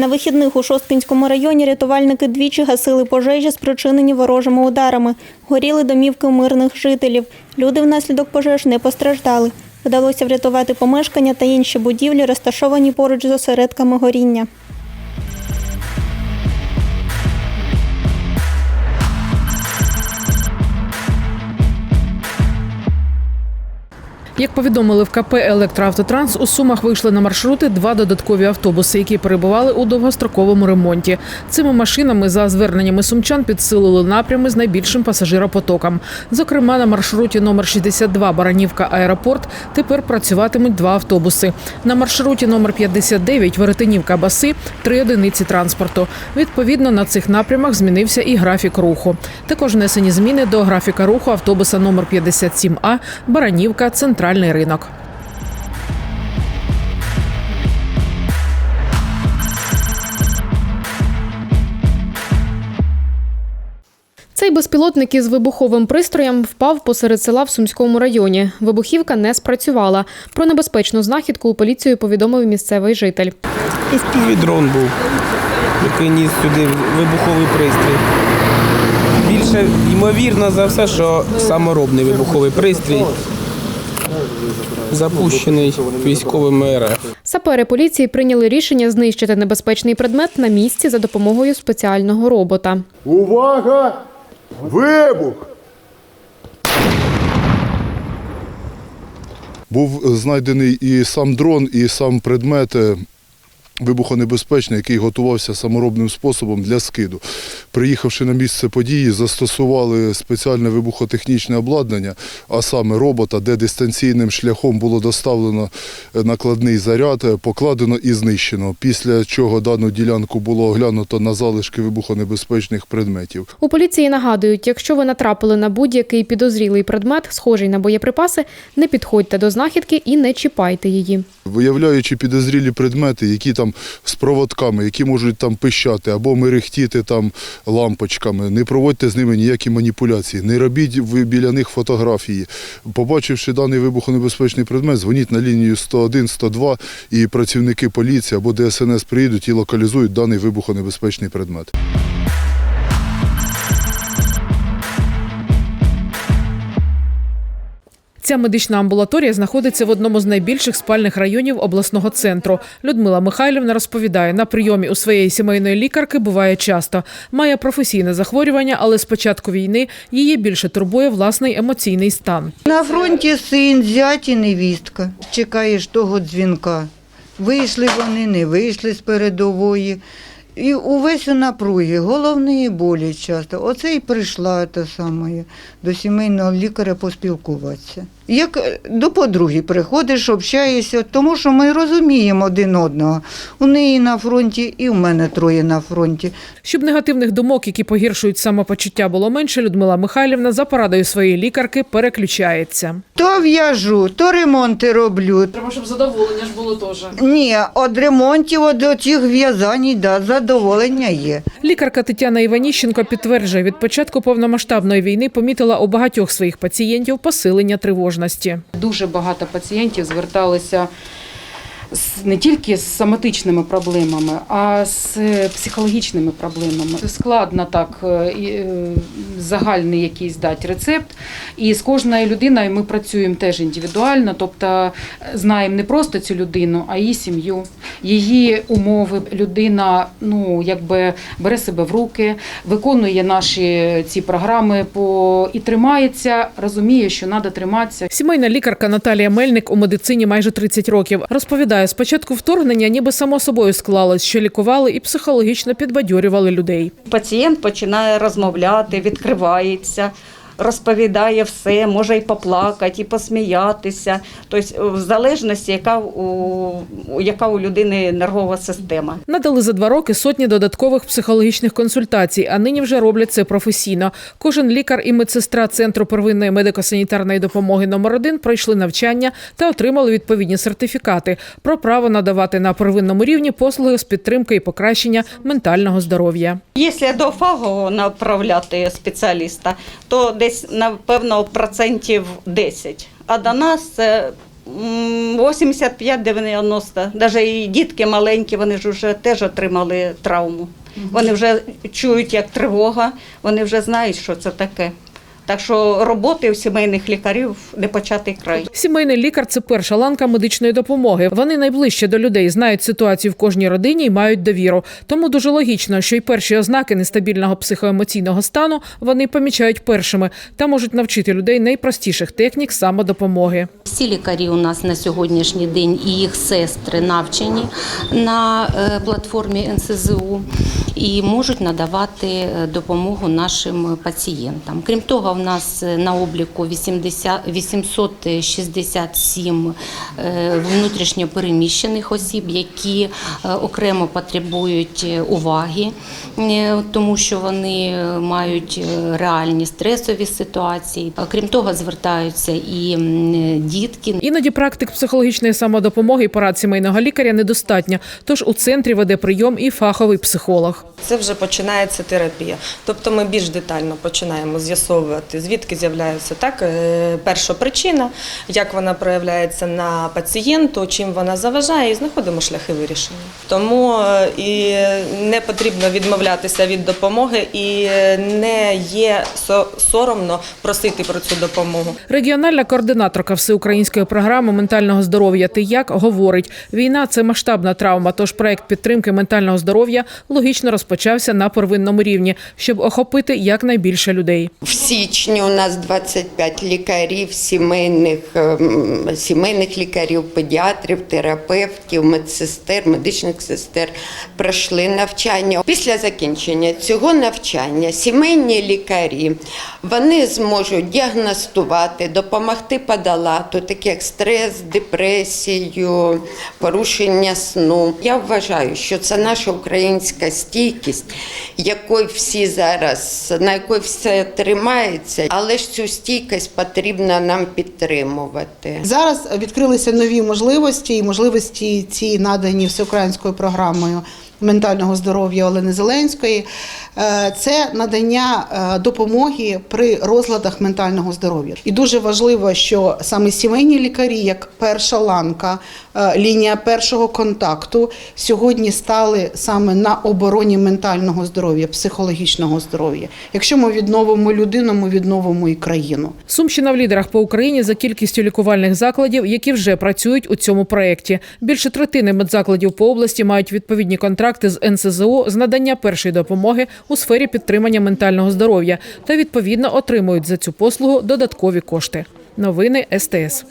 На вихідних у Шосткинському районі рятувальники двічі гасили пожежі, спричинені ворожими ударами. Горіли домівки мирних жителів. Люди внаслідок пожеж не постраждали. Вдалося врятувати помешкання та інші будівлі, розташовані поруч з осередками горіння. Як повідомили в КП «Електроавтотранс», у Сумах вийшли на маршрути два додаткові автобуси, які перебували у довгостроковому ремонті. Цими машинами, за зверненнями сумчан, підсилили напрями з найбільшим пасажиропотоком. Зокрема, на маршруті номер 62 Баранівка Аеропорт тепер працюватимуть два автобуси. На маршруті номер 59 Веретенівка Баси три одиниці транспорту. Відповідно, на цих напрямах змінився і графік руху. Також внесені зміни до графіка руху автобуса номер 57А Баранівка Центральний ринок. Цей безпілотник із вибуховим пристроєм впав посеред села в Сумському районі. Вибухівка не спрацювала. Про небезпечну знахідку у поліцію повідомив місцевий житель. Військовий дрон був, який ніс сюди вибуховий пристрій. Більше ймовірно за все, що саморобний вибуховий пристрій, запущений військовими РФ. Сапери поліції прийняли рішення знищити небезпечний предмет на місці за допомогою спеціального робота. Увага! Вибух! Був знайдений і сам дрон, і сам предмет е, вибухонебезпечний, який готувався саморобним способом для скиду. Приїхавши на місце події, застосували спеціальне вибухотехнічне обладнання, а саме робота, де дистанційним шляхом було доставлено е, накладний заряд, е, покладено і знищено. Після чого дану ділянку було оглянуто на залишки вибухонебезпечних предметів. У поліції нагадують, якщо ви натрапили на будь-який підозрілий предмет, схожий на боєприпаси, не підходьте до знахідки і не чіпайте її. Виявляючи підозрілі предмети, які там з проводками, які можуть там пищати або мерехтіти там лампочками, не проводьте з ними ніякі маніпуляції, не робіть біля них фотографії. Побачивши даний вибухонебезпечний предмет, дзвоніть на лінію 101, 102 і працівники поліції або ДСНС приїдуть і локалізують даний вибухонебезпечний предмет. Ця медична амбулаторія знаходиться в одному з найбільших спальних районів обласного центру. Людмила Михайлівна розповідає, на прийомі у своєї сімейної лікарки буває часто. Має професійне захворювання, але з початку війни її більше турбує власний емоційний стан. На фронті син, зять і невістка. Чекаєш того дзвінка. Вийшли вони, не вийшли з передової. І увесь у напругі, головні болі часто. Оце і прийшла та саме до сімейного лікаря поспілкуватися. Як до подруги приходиш, общаєшся, тому що ми розуміємо один одного. У неї на фронті і в мене троє на фронті. Щоб негативних думок, які погіршують самопочуття, було менше, Людмила Михайлівна за порадою своєї лікарки переключається. То в'яжу, то ремонти роблю, Треба, щоб задоволення ж було теж. Ні, від ремонтів, від цих в'язань, да, задоволення є. Лікарка Тетяна Іваніщенко підтверджує, від початку повномасштабної війни помітила у багатьох своїх пацієнтів посилення тривожності. Дуже багато пацієнтів зверталися не тільки з соматичними проблемами, а з е, психологічними проблемами. Складно так е, е, загальний якийсь дати рецепт. І з кожною людиною ми працюємо теж індивідуально, тобто знаємо не просто цю людину, а її сім'ю, її умови. Людина ну, якби бере себе в руки, виконує наші ці програми по і тримається, розуміє, що треба триматися. Сімейна лікарка Наталія Мельник у медицині майже 30 років. Розповідає, з початку вторгнення ніби само собою склалось, що лікували і психологічно підбадьорювали людей. Пацієнт починає розмовляти, відкривається, розповідає все, може і поплакати, і посміятися. Тобто, в залежності, яка у, яка у людини нервова система. Надали за два роки сотні додаткових психологічних консультацій, а нині вже роблять це професійно. Кожен лікар і медсестра центру первинної медико-санітарної допомоги номер 1 пройшли навчання та отримали відповідні сертифікати про право надавати на первинному рівні послуги з підтримки і покращення ментального здоров'я. Якщо до фахового направляти спеціаліста, то десь напевно процентів 10. А до нас це м, 85-90. Навіть і дітки маленькі, вони ж вже теж отримали травму. Вони вже чують як тривога, вони вже знають, що це таке. Так що роботи у сімейних лікарів не початий край. Сімейний лікар це перша ланка медичної допомоги. Вони найближче до людей, знають ситуацію в кожній родині і мають довіру. Тому дуже логічно, що й перші ознаки нестабільного психоемоційного стану вони помічають першими та можуть навчити людей найпростіших технік самодопомоги. Всі лікарі у нас на сьогоднішній день і їх сестри навчені на е, платформі НСЗУ і можуть надавати е, допомогу нашим пацієнтам. Крім того, в нас е, на обліку 80, 867 е, внутрішньо переміщених осіб, які е, окремо потребують уваги, тому що вони мають реальні стресові ситуації. Крім того, звертаються і дітки. Іноді практик психологічної самодопомоги і порад сімейного лікаря недостатньо. Тож у центрі веде прийом і фаховий психолог. Це вже починається терапія. Тобто ми більш детально починаємо з'ясовувати, звідки з'являється так е, перша причина, як вона проявляється на пацієнту, чим вона заважає, і знаходимо шляхи вирішення. Тому е, і не потрібно відмовлятися від допомоги, і е, не є соромно просити про цю допомогу. Регіональна координаторка всеукраїнської програми ментального здоров'я «Ти як» говорить, війна це масштабна травма. Тож проект підтримки ментального здоров'я логічно розпочався на первинному рівні, щоб охопити якнайбільше людей. В січні у нас 25 лікарів, сімейних, ем, сімейних лікарів, педіатрів, терапевтів, медсестер, медичних сестер пройшли навчання. Після закінчення цього навчання сімейні лікарі вони зможуть діагностувати, допомогти подолати, такі як стрес, депресію, порушення сну. Я вважаю, що це наша українська стійкість, якої всі зараз, на якої все тримається, але ж цю стійкість потрібно нам підтримувати. Зараз відкрилися нові можливості, і можливості ці надані всеукраїнською програмою ментального здоров'я Олени Зеленської. Е, Це надання е, допомоги при розладах ментального здоров'я. І дуже важливо, що саме сімейні лікарі, як перша ланка, е, лінія першого контакту, сьогодні стали саме на обороні ментального здоров'я, психологічного здоров'я. Якщо ми відновимо людину, ми відновимо і країну. Сумщина в лідерах по Україні за кількістю лікувальних закладів, які вже працюють у цьому проєкті. Більше третини медзакладів по області мають відповідні контракти з НСЗУ з надання першої допомоги у сфері підтримання ментального здоров'я та відповідно отримують за цю послугу додаткові кошти. Новини СТС.